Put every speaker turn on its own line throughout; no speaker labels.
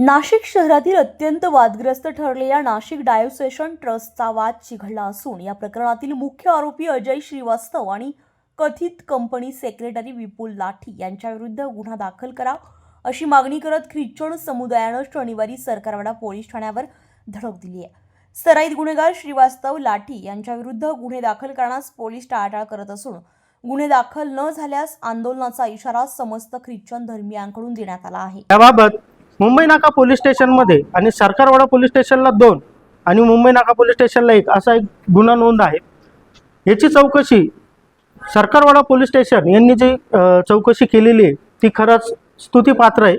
नाशिक शहरातील अत्यंत वादग्रस्त ठरलेल्या नाशिक डायोसेशन ट्रस्टचा वाद चिघळला असून या प्रकरणातील मुख्य आरोपी अजय श्रीवास्तव आणि कथित कंपनी सेक्रेटरी विपुल लाठी यांच्याविरुद्ध गुन्हा दाखल करा अशी मागणी करत ख्रिश्चन समुदायानं शनिवारी सरकारवाडा पोलीस ठाण्यावर धडक दिली आहे. सराईत गुन्हेगार श्रीवास्तव लाठी यांच्याविरुद्ध गुन्हे दाखल करण्यास पोलीस टाळाटाळ करत असून गुन्हे दाखल न झाल्यास आंदोलनाचा इशारा समस्त ख्रिश्चन धर्मियांकडून देण्यात आला आहे.
याबाबत मुंबई नाका पोलीस स्टेशनमध्ये आणि सरकारवाडा पोलीस स्टेशनला दोन आणि मुंबई नाका पोलीस स्टेशनला एक असा एक गुन्हा नोंद आहे. याची चौकशी सरकारवाडा पोलीस स्टेशन यांनी जी चौकशी केलेली आहे ती खरंच स्तुतीपात्र आहे.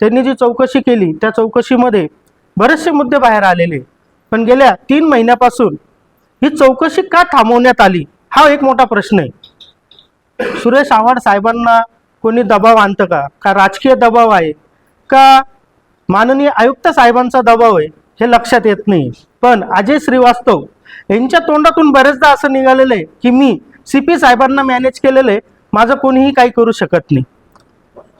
त्यांनी जी चौकशी केली त्या चौकशीमध्ये बरेचसे मुद्दे बाहेर आलेले पण गेल्या तीन महिन्यापासून ही चौकशी का थांबवण्यात आली हा एक मोठा प्रश्न आहे. सुरेश आव्हाड साहेबांना कोणी दबाव आणतं का? का राजकीय दबाव आहे? का माननीय आयुक्त साहेबांचा दबाव आहे हे लक्षात येत नाही. पण अजय श्रीवास्तव यांच्या तोंडातून बरेचदा असं निघालेलं आहे की मी सी पी साहेबांना मॅनेज केलेलं आहे माझं कोणीही काही करू शकत नाही.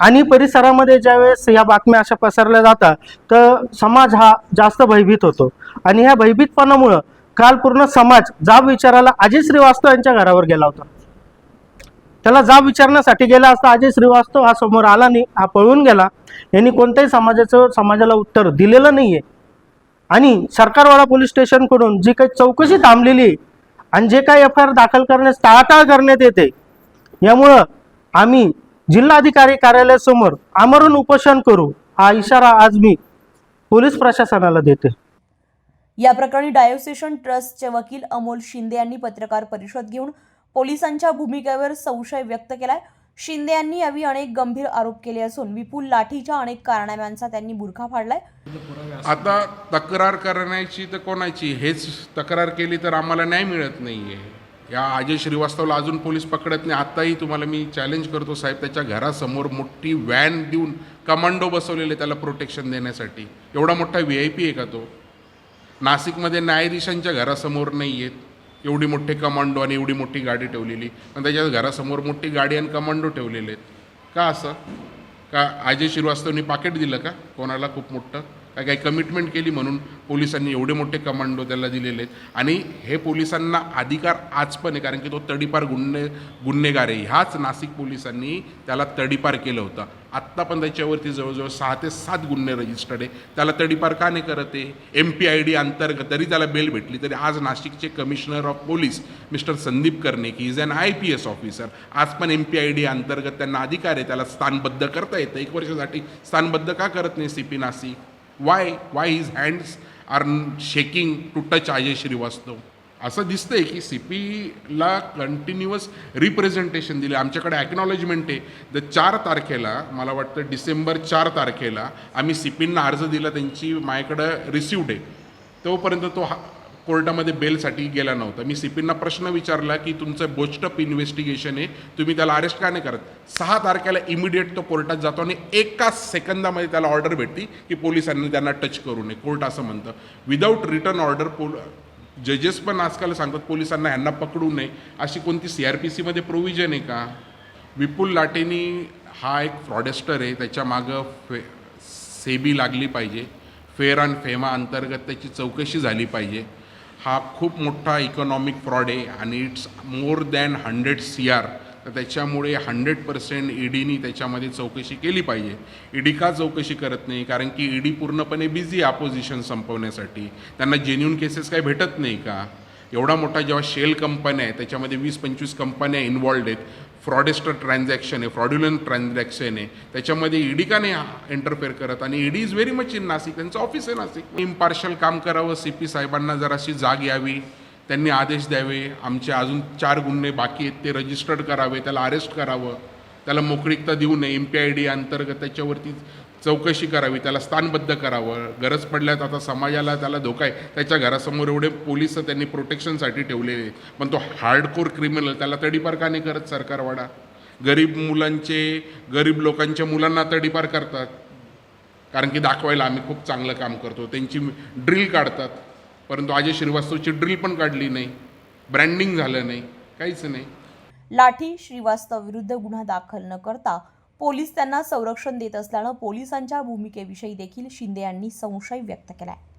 आणि परिसरामध्ये ज्यावेळेस या बातम्या अशा पसरल्या जातात तर समाज हा जास्त भयभीत होतो. आणि ह्या भयभीतपणामुळं काल पूर्ण समाज जाब विचाराला अजय श्रीवास्तव यांच्या घरावर गेला होता. त्याला जाब विचारण्यासाठी गेला असता अजय श्रीवास्तव हा समोर आला नाही हा पळून गेला. यांनी कोणत्याही समाजाचं समाजाला उत्तर दिलेलं नाहीये. आणि सरकारवाडा पोलीस स्टेशनकडून जी काही चौकशी थांबलेली आहे आणि जे काही एफ आय आर दाखल करण्यास टाळाटाळ करण्यात येते यामुळं आम्ही जिल्हाधिकारी कार्यालयासमोर आमरण उपोषण करू हा इशारा आज मी पोलीस प्रशासनाला देते
या प्रकरणी डायोसेशन ट्रस्टचे वकील अमोल शिंदे यांनी पत्रकार परिषद घेऊन पोलिसांच्या भूमिकेवर संशय व्यक्त केलाय. शिंदे यांनी यावेळी अनेक गंभीर आरोप केले असून विपुल लाठीच्या अनेक कारणाम्यांचा त्यांनी बुरखा फाडलाय.
आता तक्रार करण्याची तर कोणाची? हेच तक्रार केली तर आम्हाला न्याय मिळत नाही आहे या अजय श्रीवास्तवला अजून पोलीस पकडत नाही. आत्ताही तुम्हाला मी चॅलेंज करतो साहेब त्याच्या घरासमोर मोठी व्हॅन देऊन कमांडो बसवलेले त्याला प्रोटेक्शन देण्यासाठी. एवढा मोठा व्ही आय पी आहे का तो? नाशिकमध्ये न्यायाधीशांच्या घरासमोर नाही आहेत एवढी मोठे कमांडो आणि एवढी मोठी गाडी ठेवलेली. आणि त्याच्या घरासमोर मोठी गाडी आणि कमांडो ठेवलेले आहेत. का असं? का अजय श्रीवास्तवनी पाकिट दिलं का? कोणाला? खूप मोठं. काय काही कमिटमेंट केली म्हणून पोलिसांनी एवढे मोठे कमांडो त्याला दिलेले आहेत. आणि हे पोलिसांना अधिकार आज पण आहे कारण की तो तडीपार गुन्हे गुन्हेगार आहे. ह्याच नाशिक पोलिसांनी त्याला तडीपार केलं होतं. आत्ता पण त्याच्यावरती जवळजवळ सहा ते सात गुन्हे रजिस्टर्ड आहे. त्याला तडीपार का नाही करत आहे? एम पी आय डी अंतर्गत तरी त्याला बेल भेटली तरी आज नाशिकचे commissioner of police Mister Sandeep Karnik is an I P S officer आज पण एम पी आय डी अंतर्गत त्यांना अधिकार आहे. त्याला स्थानबद्ध करता येतं. एक वर्षासाठी स्थानबद्ध का करत नाही C P Nashik? Why why his hands are shaking to touch Ajay Shrivastava असं दिसतंय की सी पीला कंटिन्युअस रिप्रेझेंटेशन दिले आमच्याकडे ॲक्नॉलेजमेंट आहे. द चार तारखेला मला वाटतं डिसेंबर चार तारखेला आम्ही सी पींना अर्ज दिला त्यांची माझ्याकडं रिसिवड आहे. तोपर्यंत तो हा कोर्टामध्ये बेलसाठी गेला नव्हता. मी सीपींना प्रश्न विचारला की तुमचं बोस्टअप इन्व्हेस्टिगेशन आहे तुम्ही त्याला अरेस्ट का नाही करत? सहा तारखेला इमिडिएट तो कोर्टात जातो आणि एका सेकंदामध्ये त्याला ऑर्डर भेटती की पोलिसांनी त्यांना टच करू नये. कोर्ट असं म्हणतं. विदाऊट रिटर्न ऑर्डर पोल जजेस पण आजकाल सांगतात पोलिसांना ह्यांना पकडू नये. अशी कोणती सी आर पी सीमध्ये प्रोव्हिजन आहे का? विपुल लाटेनी हा एक फ्रॉडेस्टर आहे. त्याच्या मागं फे सेबी लागली पाहिजे. फेअर अँड फेमा अंतर्गत त्याची चौकशी झाली पाहिजे. हा खूप मोठा इकॉनॉमिक फ्रॉड आहे आणि it's more than hundred C R तर त्याच्यामुळे हंड्रेड पर्सेंट ईडीनी त्याच्यामध्ये चौकशी केली पाहिजे. ईडी का चौकशी करत नाही? कारण की ईडी पूर्णपणे बिझी आहे अपोजिशन संपवण्यासाठी. त्यांना जेन्युन केसेस काही भेटत नाही का? एवढा मोठा जेव्हा शेल कंपन्या आहे त्याच्यामध्ये वीस पंचवीस कंपन्या इन्वॉल्ड आहेत. फ्रॉडेस्टर ट्रान्झॅक्शन आहे फ्रॉड्युलंट ट्रान्झॅक्शन आहे. त्याच्यामध्ये ईडी का नाही इंटरफेअर करत आणि ED is very much in Nashik त्यांचं ऑफिस आहे नाशिक इम्पार्शल काम करावं सी पी साहेबांना जराशी जाग यावी त्यांनी आदेश द्यावे. आमचे अजून चार गुन्हे बाकी आहेत ते रजिस्टर्ड करावे त्याला अरेस्ट करावं. त्याला मोकळीकता देऊ नये. एम पी आय डी अंतर्गत त्याच्यावरती चौकशी करावी त्याला स्थानबद्ध करावं. गरज पडल्यात आता समाजाला त्याला धोका आहे. त्याच्या घरासमोर एवढे पोलीस त्यांनी प्रोटेक्शनसाठी ठेवलेले पण तो हार्डकोर क्रिमिनल त्याला तडीपार का नाही करत सरकारवाडा? गरीब मुलांचे गरीब लोकांच्या मुलांना तडीपार करतात. कारण की दाखवायला आम्ही खूप चांगलं काम करतो. त्यांची ड्रिल काढतात. परंतु अजय श्रीवास्तवची ड्रिल पण काढली नाही. ब्रँडिंग झालं नाही. काहीच नाही.
लाठी श्रीवास्तव विरुद्ध गुन्हा दाखल न करता पोलीस त्यांना संरक्षण देत असल्यानं पोलिसांच्या भूमिकेविषयी देखील शिंदे यांनी संशय व्यक्त केला आहे